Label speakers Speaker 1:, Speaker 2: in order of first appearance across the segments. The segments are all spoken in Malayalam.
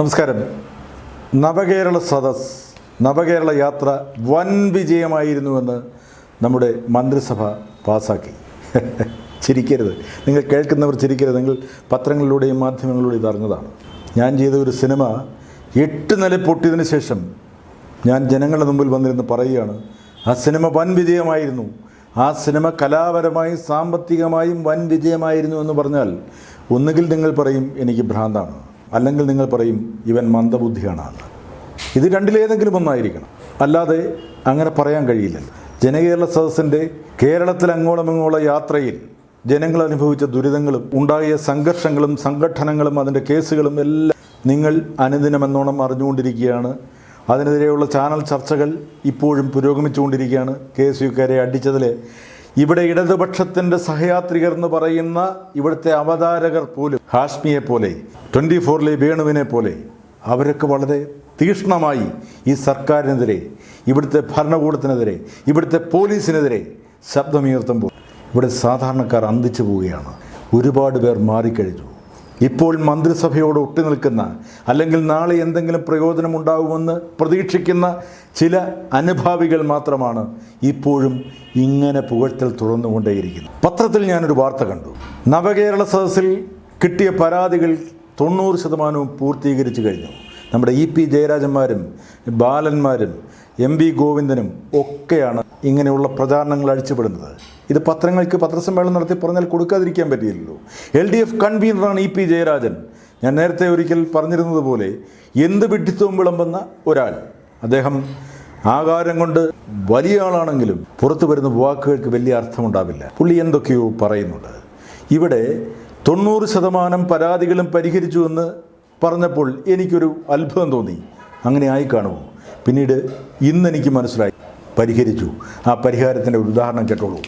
Speaker 1: നമസ്കാരം. നവകേരള സദസ് നവകേരള യാത്ര വൻ വിജയമായിരുന്നുവെന്ന് നമ്മുടെ മന്ത്രിസഭ പാസാക്കി. ചിരിക്കരുത്. നിങ്ങൾ കേൾക്കുന്നവർ ചിരിക്കരുത്. നിങ്ങൾ പത്രങ്ങളിലൂടെയും മാധ്യമങ്ങളിലൂടെയും ഇത് അറിഞ്ഞതാണ്. ഞാൻ ചെയ്ത ഒരു സിനിമ എട്ട് നില പൊട്ടിയതിന് ശേഷം ഞാൻ ജനങ്ങളുടെ മുമ്പിൽ വന്നിരുന്ന് പറയുകയാണ് ആ സിനിമ വൻ വിജയമായിരുന്നു. ആ സിനിമ കലാപരമായും സാമ്പത്തികമായും വൻ വിജയമായിരുന്നു എന്ന് പറഞ്ഞാൽ ഒന്നുകിൽ നിങ്ങൾ പറയും എനിക്ക് ഭ്രാന്താണ്. അല്ലെങ്കിൽ നിങ്ങൾ പറയും ഇവൻ മന്ദബുദ്ധിയാണ്. എന്ന്. ഇത് രണ്ടിലേതെങ്കിലും ഒന്നായിരിക്കണം. അല്ലാതെ അങ്ങനെ പറയാൻ കഴിയില്ലല്ലോ ജനകേരള സദസ്സിന്റെ കേരളത്തിൽ അങ്ങോളം ഇങ്ങോളം യാത്രയിൽ ജനങ്ങൾ അനുഭവിച്ച ദുരിതങ്ങളും ഉണ്ടായ സംഘർഷങ്ങളും സംഘടനകളും അതിന്റെ കേസുകളും എല്ലാം നിങ്ങൾ അനുദിനമെന്നോണം അറിഞ്ഞുകൊണ്ടിരിക്കുകയാണ്. അതിനെതിരെയുള്ള ചാനൽ ചർച്ചകൾ ഇപ്പോഴും പുരോഗമിച്ചുകൊണ്ടിരിക്കുകയാണ്. കെ എസ് യുക്കാരെ അടിച്ചതിൽ ഇവിടെ ഇടതുപക്ഷത്തിന്റെ സഹയാത്രികർ എന്ന് പറയുന്ന ഇവിടുത്തെ അവതാരകർ പോലും ഹാഷ്മിയെ പോലെ ട്വന്റി ഫോറിലെ വേണുവിനെ പോലെ അവരൊക്കെ വളരെ തീക്ഷ്ണമായി ഈ സർക്കാരിനെതിരെ ഇവിടുത്തെ ഭരണകൂടത്തിനെതിരെ ഇവിടുത്തെ പോലീസിനെതിരെ ശബ്ദമുയർത്തുമ്പോൾ ഇവിടെ സാധാരണക്കാർ അന്തിച്ചു പോവുകയാണ്. ഒരുപാട് പേർ മാറിക്കഴിഞ്ഞു. ഇപ്പോൾ മന്ത്രിസഭയോട് ഒട്ടി നിൽക്കുന്ന അല്ലെങ്കിൽ നാളെ എന്തെങ്കിലും പ്രയോജനമുണ്ടാകുമെന്ന് പ്രതീക്ഷിക്കുന്ന ചില അനുഭാവികൾ മാത്രമാണ് ഇപ്പോഴും ഇങ്ങനെ പുകഴ്ത്തൽ തുടർന്നുകൊണ്ടേയിരിക്കുന്നത് പത്രത്തിൽ ഞാനൊരു വാർത്ത കണ്ടു. നവകേരള സദസ്സിൽ കിട്ടിയ പരാതികൾ തൊണ്ണൂറ് ശതമാനവും പൂർത്തീകരിച്ചു കഴിഞ്ഞു. നമ്മുടെ ഇ പി ജയരാജന്മാരും ബാലന്മാരും എം വി ഗോവിന്ദനും ഒക്കെയാണ് ഇങ്ങനെയുള്ള പ്രചാരണങ്ങൾ അഴിച്ചുപെടുന്നത് ഇത് പത്രങ്ങൾക്ക് പത്രസമ്മേളനം നടത്തി പറഞ്ഞാൽ കൊടുക്കാതിരിക്കാൻ പറ്റില്ലല്ലോ എൽ ഡി എഫ് കൺവീനറാണ് ഇ പി ജയരാജൻ. ഞാൻ നേരത്തെ ഒരിക്കൽ പറഞ്ഞിരുന്നത് പോലെ എന്ത് വിഡ്ഢിത്വവും വിളമ്പുന്ന ഒരാൾ. അദ്ദേഹം ആകാരം കൊണ്ട് വലിയ ആളാണെങ്കിലും പുറത്തു വരുന്ന വാക്കുകൾക്ക് വലിയ അർത്ഥമുണ്ടാവില്ല. പുള്ളി എന്തൊക്കെയോ പറയുന്നുണ്ട്. ഇവിടെ തൊണ്ണൂറ് ശതമാനം പരാതികളും പരിഹരിച്ചു എന്ന് പറഞ്ഞപ്പോൾ എനിക്കൊരു അത്ഭുതം തോന്നി. അങ്ങനെ ആയി കാണുമോ? പിന്നീട് ഇന്നെനിക്ക് മനസ്സിലായി. പരിഹരിച്ചു. ആ പരിഹാരത്തിന്റെ ഒരു ഉദാഹരണം കേട്ടോളൂ.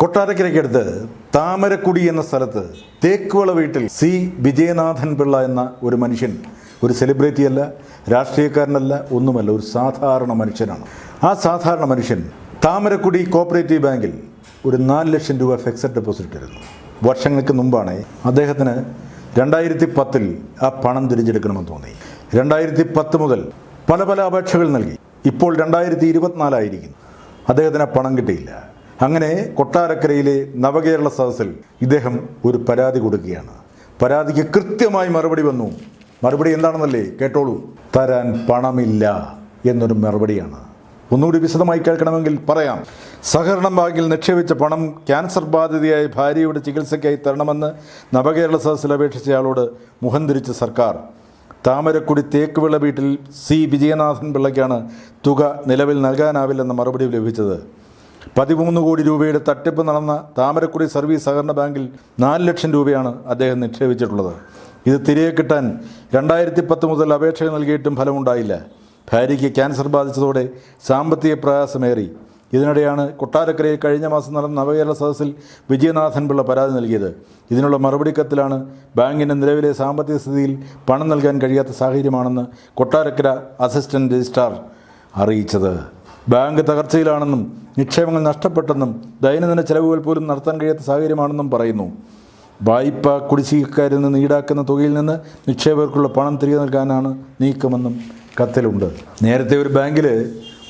Speaker 1: കൊട്ടാരക്കരയ്ക്കടുത്ത് താമരക്കുടി എന്ന സ്ഥലത്ത് തേക്കുവള വീട്ടിൽ സി വിജയനാഥൻ പിള്ള എന്ന ഒരു മനുഷ്യൻ ഒരു സെലിബ്രിറ്റി അല്ല രാഷ്ട്രീയക്കാരനല്ല ഒന്നുമല്ല ഒരു സാധാരണ മനുഷ്യനാണ്. ആ സാധാരണ മനുഷ്യൻ താമരക്കുടി കോപ്പറേറ്റീവ് ബാങ്കിൽ ഒരു നാല് ലക്ഷം രൂപ ഫിക്സഡ് ഡെപ്പോസിറ്റ് ഇട്ടിരുന്നു. വർഷങ്ങൾക്ക് മുമ്പാണ് അദ്ദേഹത്തിന് രണ്ടായിരത്തി പത്തിൽ ആ പണം തിരിച്ചെടുക്കണമെന്ന് തോന്നി. രണ്ടായിരത്തി പത്ത് മുതൽ പല പല അപേക്ഷകൾ നൽകി. ഇപ്പോൾ രണ്ടായിരത്തി ഇരുപത്തിനാലായിരിക്കുന്നു അദ്ദേഹത്തിന് ആ പണം കിട്ടിയില്ല. അങ്ങനെ കൊട്ടാരക്കരയിലെ നവകേരള സദസ്സിൽ ഇദ്ദേഹം ഒരു പരാതി കൊടുക്കുകയാണ്. പരാതിക്ക് കൃത്യമായി മറുപടി വന്നു. മറുപടി എന്താണെന്നല്ലേ കേട്ടോളൂ. തരാൻ പണമില്ല എന്നൊരു മറുപടിയാണ്. ഒന്നുകൂടി വിശദമായി കേൾക്കണമെങ്കിൽ പറയാം. സഹകരണ ബാങ്കിൽ നിക്ഷേപിച്ച പണം ക്യാൻസർ ബാധിതയായ ഭാര്യയുടെ ചികിത്സയ്ക്കായി തരണമെന്ന് നവകേരള സദസ്സിൽ അപേക്ഷിച്ചയാളോട് മുഖം തിരിച്ച സർക്കാർ. താമരക്കുടി തേക്കുവിള വീട്ടിൽ സി. വിജയനാഥൻ പിള്ളയ്ക്കാണ് തുക നിലവിൽ നൽകാനാവില്ലെന്ന മറുപടി ലഭിച്ചത്. പതിമൂന്ന് കോടി രൂപയുടെ തട്ടിപ്പ് നടന്ന താമരക്കുടി സർവീസ് സഹകരണ ബാങ്കിൽ നാല് ലക്ഷം രൂപയാണ് അദ്ദേഹം നിക്ഷേപിച്ചിട്ടുള്ളത്. ഇത് തിരികെ കിട്ടാൻ രണ്ടായിരത്തി പത്ത് മുതൽ അപേക്ഷ നൽകിയിട്ടും ഫലമുണ്ടായില്ല. ഭാര്യയ്ക്ക് ക്യാൻസർ ബാധിച്ചതോടെ സാമ്പത്തിക പ്രയാസമേറി. ഇതിനിടെയാണ് കൊട്ടാരക്കരയിൽ കഴിഞ്ഞ മാസം നടന്ന നവകേരള സദസ്സിൽ വിജയനാഥൻ പിള്ള പരാതി നൽകിയത്. ഇതിനുള്ള മറുപടി കത്തിലാണ് ബാങ്കിന്റെ നിലവിലെ സാമ്പത്തിക സ്ഥിതിയിൽ പണം നൽകാൻ കഴിയാത്ത സാഹചര്യമാണെന്ന് കൊട്ടാരക്കര അസിസ്റ്റന്റ് രജിസ്ട്രാർ അറിയിച്ചത്. ബാങ്ക് തകർച്ചയിലാണെന്നും നിക്ഷേപങ്ങൾ നഷ്ടപ്പെട്ടെന്നും ദൈനംദിന ചെലവുകൾ പോലും നടത്താൻ കഴിയാത്ത സാഹചര്യമാണെന്നും പറയുന്നു. വായ്പ കുടിശ്ശികക്കാരിൽ നിന്ന് ഈടാക്കുന്ന തുകയിൽ നിന്ന് നിക്ഷേപകർക്കുള്ള പണം തിരികെ നൽകാനാണ് നീക്കമെന്നും കത്തിലുണ്ട്. നേരത്തെ ഒരു ബാങ്കിൽ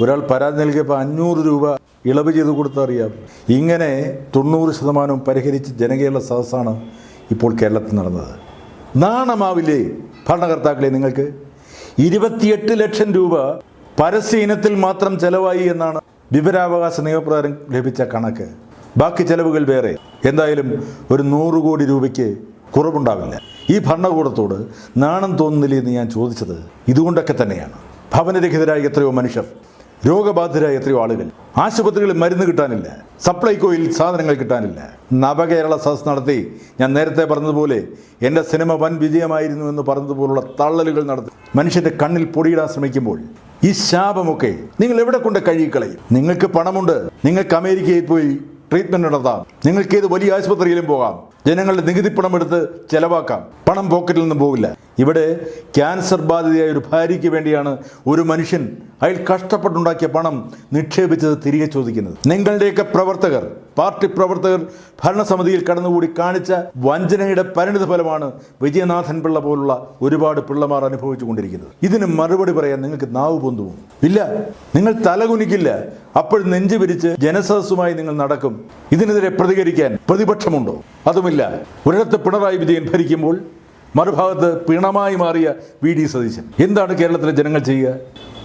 Speaker 1: ഒരാൾ പരാതി നൽകിയപ്പോൾ അഞ്ഞൂറ് രൂപ ഇളവ് ചെയ്ത് കൊടുത്തറിയാം ഇങ്ങനെ തൊണ്ണൂറ് ശതമാനവും പരിഹരിച്ച് ജനകീയുള്ള സദസ്സാണ് ഇപ്പോൾ കേരളത്തിൽ നടന്നത്. നാണമാവില്ലേ ഭരണകർത്താക്കളെ നിങ്ങൾക്ക്? ഇരുപത്തിയെട്ട് ലക്ഷം രൂപ പരസ്യ ഇനത്തിൽ മാത്രം ചെലവായി എന്നാണ് വിവരാവകാശ നിയമപ്രകാരം ലഭിച്ച കണക്ക്. ബാക്കി ചെലവുകൾ വേറെ. എന്തായാലും ഒരു നൂറ് കോടി രൂപയ്ക്ക് കുറവുണ്ടാവില്ല. ഈ ഭരണകൂടത്തോട് നാണം തോന്നുന്നില്ല എന്ന് ഞാൻ ചോദിച്ചത് ഇതുകൊണ്ടൊക്കെ തന്നെയാണ്. ഭവനരഹിതരായ എത്രയോ മനുഷ്യർ രോഗബാധിതരായ എത്രയോ ആളുകൾ. ആശുപത്രികളിൽ മരുന്ന് കിട്ടാനില്ല. സപ്ലൈകോയിൽ സാധനങ്ങൾ കിട്ടാനില്ല. നവകേരള സദസ് നടത്തി. ഞാൻ നേരത്തെ പറഞ്ഞതുപോലെ എന്റെ സിനിമ വൻ വിജയമായിരുന്നു എന്ന് പറഞ്ഞതുപോലുള്ള തള്ളലുകൾ നടത്തി. മനുഷ്യന്റെ കണ്ണിൽ പൊടിയിടാൻ ശ്രമിക്കുമ്പോൾ ഈ ശാപമൊക്കെ നിങ്ങൾ എവിടെ കൊണ്ട് കഴുകിക്കളയും? നിങ്ങൾക്ക് പണമുണ്ട്. നിങ്ങൾക്ക് അമേരിക്കയിൽ പോയി ട്രീറ്റ്മെന്റ് നടത്താം. നിങ്ങൾക്ക് ഏത് വലിയ ആശുപത്രിയിലും പോകാം. ജനങ്ങളുടെ നികുതി പണം എടുത്ത് ചെലവാക്കാം. പണം പോക്കറ്റിൽ നിന്നും പോകില്ല ഇവിടെ ക്യാൻസർ ബാധിതയായ ഒരു ഭാര്യയ്ക്ക് വേണ്ടിയാണ് ഒരു മനുഷ്യൻ അയാൾ കഷ്ടപ്പെട്ടുണ്ടാക്കിയ പണം നിക്ഷേപിച്ചത് തിരികെ ചോദിക്കുന്നത്. നിങ്ങളുടെയൊക്കെ പ്രവർത്തകർ പാർട്ടി പ്രവർത്തകർ ഭരണസമിതിയിൽ കടന്നുകൂടി കാണിച്ച വഞ്ചനയുടെ പരിണിത ഫലമാണ് വിജയനാഥൻ പിള്ള പോലുള്ള ഒരുപാട് പിള്ളമാർ അനുഭവിച്ചു കൊണ്ടിരിക്കുന്നത്. ഇതിന് മറുപടി പറയാൻ നിങ്ങൾക്ക് നാവ് പൊന്തുവും ഇല്ല. നിങ്ങൾ തലകുനിക്കില്ല അപ്പോൾ നെഞ്ചു പിരിച്ച് ജനസദസ്സുമായി നിങ്ങൾ നടക്കും. ഇതിനെതിരെ പ്രതികരിക്കാൻ പ്രതിപക്ഷമുണ്ടോ? അതുമില്ല. ഒരിടത്ത് പിണറായി വിജയൻ ഭരിക്കുമ്പോൾ മറുഭാഗത്ത് പിണമായി മാറിയ വി ഡി സതീശൻ. എന്താണ് കേരളത്തിലെ ജനങ്ങൾ ചെയ്യുക?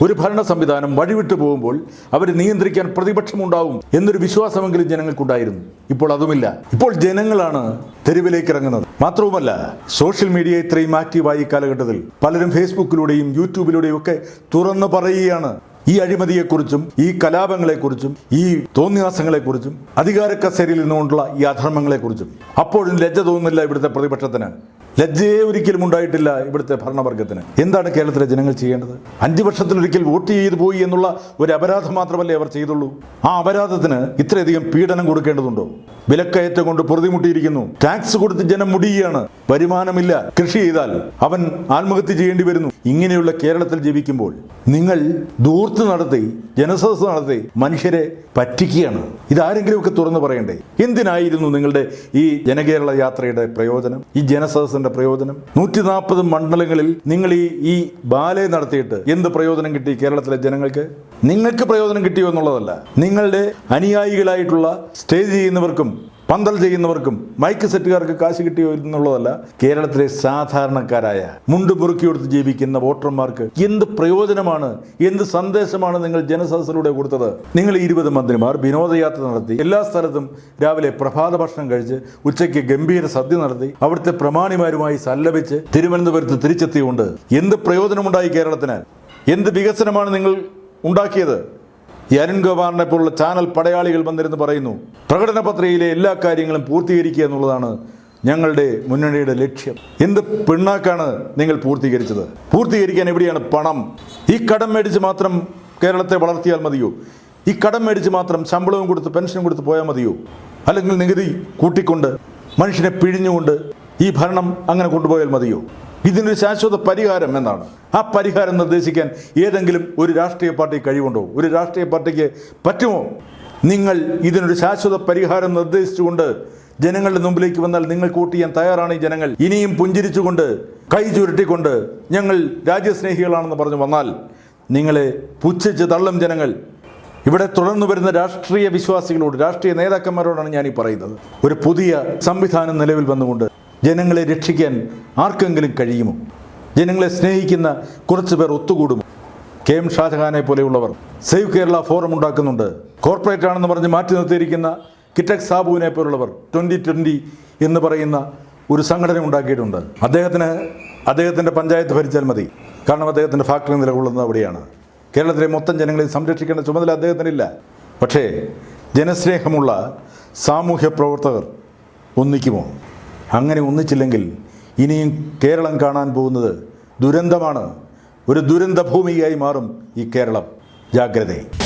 Speaker 1: ഒരു ഭരണ സംവിധാനം വഴിവിട്ടു പോകുമ്പോൾ അവരെ നിയന്ത്രിക്കാൻ പ്രതിപക്ഷമുണ്ടാവും എന്നൊരു വിശ്വാസമെങ്കിലും ജനങ്ങൾക്കുണ്ടായിരുന്നു. ഇപ്പോൾ അതുമില്ല. ഇപ്പോൾ ജനങ്ങളാണ് തെരുവിലേക്ക് ഇറങ്ങുന്നത്. മാത്രവുമല്ല സോഷ്യൽ മീഡിയ ഇത്രയും ആക്റ്റീവായി കാലഘട്ടത്തിൽ പലരും ഫേസ്ബുക്കിലൂടെയും യൂട്യൂബിലൂടെയും ഒക്കെ തുറന്നു പറയുകയാണ്. ഈ അഴിമതിയെക്കുറിച്ചും ഈ കലാപങ്ങളെക്കുറിച്ചും ഈ തോന്നിയാസങ്ങളെക്കുറിച്ചും അധികാര കസേരയിൽ നിന്നുകൊണ്ടുള്ള ഈ അധർമ്മങ്ങളെക്കുറിച്ചും. അപ്പോഴും ലജ്ജ തോന്നുന്നില്ല ഇവിടുത്തെ പ്രതിപക്ഷത്തിന്. ലജ്ജയെ ഒരിക്കലും ഉണ്ടായിട്ടില്ല ഇവിടുത്തെ ഭരണവർഗത്തിന്. എന്താണ് കേരളത്തിലെ ജനങ്ങൾ ചെയ്യേണ്ടത്? അഞ്ച് വർഷത്തിലൊരിക്കൽ വോട്ട് ചെയ്തു പോയി എന്നുള്ള ഒരു അപരാധം മാത്രമല്ലേ അവർ ചെയ്തുള്ളൂ? ആ അപരാധത്തിന് ഇത്രയധികം പീഡനം കൊടുക്കേണ്ടതുണ്ടോ? വിലക്കയറ്റം കൊണ്ട് പൊറുതിമുട്ടിയിരിക്കുന്നു. ടാക്സ് കൊടുത്ത് ജനം മുടിയാണ് വരുമാനമില്ല. കൃഷി ചെയ്താൽ അവൻ ആത്മഹത്യ ചെയ്യേണ്ടി വരുന്നു. ഇങ്ങനെയുള്ള കേരളത്തിൽ ജീവിക്കുമ്പോൾ നിങ്ങൾ ദൂർത്ത് നടത്തി ജനസദസ് നടത്തി മനുഷ്യരെ പറ്റിക്കുകയാണ്. ഇതാരെങ്കിലുമൊക്കെ തുറന്നു പറയണ്ടേ? എന്തിനായിരുന്നു നിങ്ങളുടെ ഈ ജനകേരള യാത്രയുടെ പ്രയോജനം? ഈ ജനസദസ്സിന്റെ പ്രയോജനം? നൂറ്റി നാൽപ്പത് മണ്ഡലങ്ങളിൽ നിങ്ങൾ ഈ ഈ ബാലെ നടത്തിയിട്ട് എന്ത് പ്രയോജനം കിട്ടി കേരളത്തിലെ ജനങ്ങൾക്ക്? നിങ്ങൾക്ക് പ്രയോജനം കിട്ടിയോ എന്നുള്ളതല്ല. നിങ്ങളുടെ അനുയായികളായിട്ടുള്ള സ്റ്റേജ് ചെയ്യുന്നവർക്കും പന്തൽ ചെയ്യുന്നവർക്കും മൈക്ക് സെറ്റുകാർക്ക് കാശ് കിട്ടിയോ എന്നുള്ളതല്ല കേരളത്തിലെ സാധാരണക്കാരായ മുണ്ട് മുറുക്കിയെടുത്ത് ജീവിക്കുന്ന വോട്ടർമാർക്ക് എന്ത് പ്രയോജനമാണ് എന്ത് സന്ദേശമാണ് നിങ്ങൾ ജനസദസ്സിലൂടെ കൊടുത്തത്? നിങ്ങൾ ഇരുപത് മന്ത്രിമാർ വിനോദയാത്ര നടത്തി എല്ലാ സ്ഥലത്തും രാവിലെ പ്രഭാത ഭക്ഷണം കഴിച്ച് ഉച്ചയ്ക്ക് ഗംഭീര സദ്യ നടത്തി അവിടുത്തെ പ്രമാണിമാരുമായി സല്ലപിച്ച് തിരുവനന്തപുരത്ത് തിരിച്ചെത്തിയുകൊണ്ട് എന്ത് പ്രയോജനമുണ്ടായി കേരളത്തിന്? എന്ത് വികസനമാണ് നിങ്ങൾ ഉണ്ടാക്കിയത്? ഈ അരുൺ ഗോപാലിനെ പോലുള്ള ചാനൽ പടയാളികൾ വന്നിരുന്ന് പറയുന്നു പ്രകടന പത്രികയിലെ എല്ലാ കാര്യങ്ങളും പൂർത്തീകരിക്കുക എന്നുള്ളതാണ് ഞങ്ങളുടെ മുന്നണിയുടെ ലക്ഷ്യം. എന്ത് പിണ്ണാക്കാണ് നിങ്ങൾ പൂർത്തീകരിച്ചത്? പൂർത്തീകരിക്കാൻ എവിടെയാണ് പണം? ഈ കടം മേടിച്ച് മാത്രം കേരളത്തെ വളർത്തിയാൽ മതിയോ? ഈ കടം മേടിച്ച് മാത്രം ശമ്പളവും കൊടുത്ത് പെൻഷനും കൊടുത്ത് പോയാൽ മതിയോ? അല്ലെങ്കിൽ നികുതി കൂട്ടിക്കൊണ്ട് മനുഷ്യനെ പിഴിഞ്ഞുകൊണ്ട് ഈ ഭരണം അങ്ങനെ കൊണ്ടുപോയാൽ മതിയോ? ഇതിനൊരു ശാശ്വത പരിഹാരം എന്നാണ്. ആ പരിഹാരം നിർദ്ദേശിക്കാൻ ഏതെങ്കിലും ഒരു രാഷ്ട്രീയ പാർട്ടി കഴിവുണ്ടോ? ഒരു രാഷ്ട്രീയ പാർട്ടിക്ക് പറ്റുമോ? നിങ്ങൾ ഇതിനൊരു ശാശ്വത പരിഹാരം നിർദ്ദേശിച്ചുകൊണ്ട് ജനങ്ങളുടെ മുമ്പിലേക്ക് വന്നാൽ നിങ്ങൾ വോട്ട് ചെയ്യാൻ തയ്യാറാണ് ഈ ജനങ്ങൾ. ഇനിയും പുഞ്ചിരിച്ചുകൊണ്ട് കൈ ചുരുട്ടിക്കൊണ്ട് ഞങ്ങൾ രാജ്യസ്നേഹികളാണെന്ന് പറഞ്ഞു വന്നാൽ നിങ്ങളെ പുച്ഛിച്ച് തള്ളും ജനങ്ങൾ. ഇവിടെ തുടർന്നു വരുന്ന രാഷ്ട്രീയ വിശ്വാസികളോട് രാഷ്ട്രീയ നേതാക്കന്മാരോടാണ് ഞാൻ ഈ പറയുന്നത്. ഒരു പുതിയ സംവിധാനം നിലവിൽ വന്നുകൊണ്ട് ജനങ്ങളെ രക്ഷിക്കാൻ ആർക്കെങ്കിലും കഴിയുമോ? ജനങ്ങളെ സ്നേഹിക്കുന്ന കുറച്ച് പേർ ഒത്തുകൂടും. കെ എം ഷാജഹാനെ പോലെയുള്ളവർ സേവ് കേരള ഫോറം ഉണ്ടാക്കുന്നുണ്ട്. കോർപ്പറേറ്റ് ആണെന്ന് പറഞ്ഞ് മാറ്റി നിർത്തിയിരിക്കുന്ന കിറ്റക് സാബുവിനെ പോലുള്ളവർ ട്വന്റി ട്വന്റി എന്ന് പറയുന്ന ഒരു സംഘടന ഉണ്ടാക്കിയിട്ടുണ്ട്. അദ്ദേഹത്തിന് അദ്ദേഹത്തിന്റെ പഞ്ചായത്ത് ഭരിച്ചാൽ മതി. കാരണം അദ്ദേഹത്തിന്റെ ഫാക്ടറി നിലകൊള്ളുന്നത് അവിടെയാണ്. കേരളത്തിലെ മൊത്തം ജനങ്ങളെ സംരക്ഷിക്കേണ്ട ചുമതല അദ്ദേഹത്തിനില്ല. പക്ഷേ ജനസ്നേഹമുള്ള സാമൂഹ്യ പ്രവർത്തകർ ഒന്നിക്കുമോ? അങ്ങനെ ഒന്നിച്ചില്ലെങ്കിൽ ഇനിയും കേരളം കാണാൻ പോകുന്നത് ദുരന്തമാണ്. ഒരു ദുരന്ത ഭൂമിയായി മാറും ഈ കേരളം. ജാഗ്രതയെ